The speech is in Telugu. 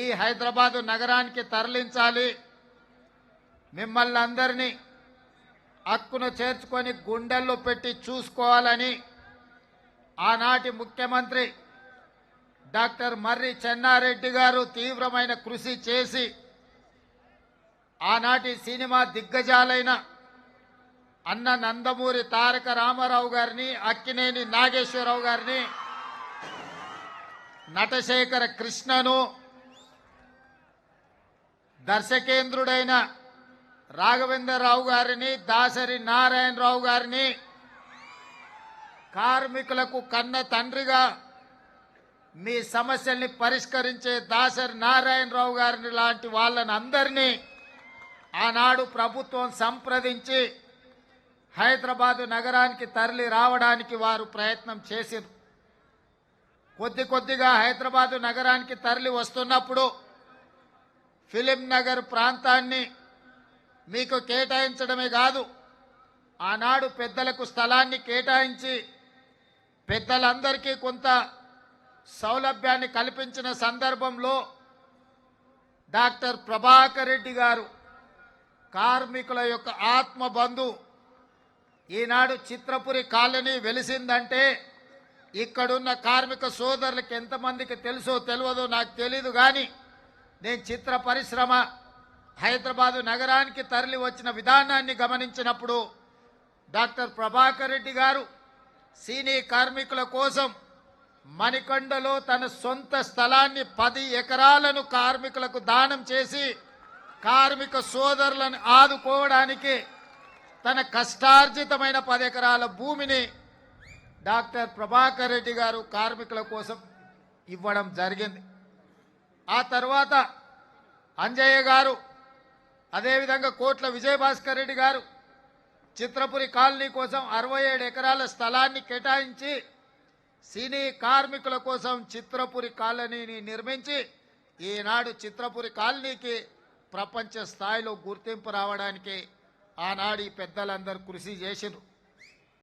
ఈ హైదరాబాదు నగరానికి తరలించాలి. మిమ్మల్ని అందరినీ హక్కును చేర్చుకొని గుండెల్లో పెట్టి చూసుకోవాలని ఆనాటి ముఖ్యమంత్రి డాక్టర్ మర్రి చెన్నారెడ్డి గారు తీవ్రమైన కృషి చేసి ఆనాటి సినిమా దిగ్గజాలైన అన్న నందమూరి తారక రామారావు గారిని అక్కినేని నాగేశ్వరరావు గారిని నటశేఖర కృష్ణను దర్శకేంద్రుడైన రాఘవేంద్రరావు గారిని దాసరి నారాయణరావు గారిని కార్మికులకు కన్న తండ్రిగా మీ సమస్యల్ని పరిష్కరించే దాసరి నారాయణరావు గారిని లాంటి వాళ్ళని అందరినీ ఆనాడు ప్రభుత్వం సంప్రదించి హైదరాబాదు నగరానికి తరలి రావడానికి వారు ప్రయత్నం చేసి కొద్ది కొద్దిగా హైదరాబాదు నగరానికి తరలి వస్తున్నప్పుడు ఫిలిం నగర్ ప్రాంతాన్ని మీకు కేటాయించడమే కాదు ఆనాడు పెద్దలకు స్థలాన్ని కేటాయించి పెద్దలందరికీ కొంత సౌలభ్యాన్ని కల్పించిన సందర్భంలో డాక్టర్ ప్రభాకర్ రెడ్డి గారు కార్మికుల యొక్క ఆత్మబంధు ఈనాడు చిత్రపురి కాలనీ వెలిసిందంటే ఇక్కడున్న కార్మిక సోదరులకు ఎంతమందికి తెలుసో తెలియదో నాకు తెలీదు కానీ నేను చిత్ర పరిశ్రమ హైదరాబాదు నగరానికి తరలి వచ్చిన విధానాన్ని గమనించినప్పుడు డాక్టర్ ప్రభాకర్ రెడ్డి గారు సీనీ కార్మికుల కోసం మణికొండలో తన సొంత స్థలాన్ని పది ఎకరాలను కార్మికులకు దానం చేసి కార్మిక సోదరులను ఆదుకోవడానికి తన కష్టార్జితమైన పది ఎకరాల భూమిని డాక్టర్ ప్రభాకర్ రెడ్డి గారు కార్మికుల కోసం ఇవ్వడం జరిగింది. ఆ తర్వాత అంజయ్య గారు అదేవిధంగా కోట్ల విజయభాస్కర్ రెడ్డి గారు చిత్రపురి కాలనీ కోసం అరవై ఏడు ఎకరాల స్థలాన్ని కేటాయించి సినీ కార్మికుల కోసం చిత్రపురి కాలనీని నిర్మించి ఈనాడు చిత్రపురి కాలనీకి ప్రపంచ స్థాయిలో గుర్తింపు రావడానికి ఆనాడు ఈ పెద్దలందరూ కృషి చేసిండ్రు.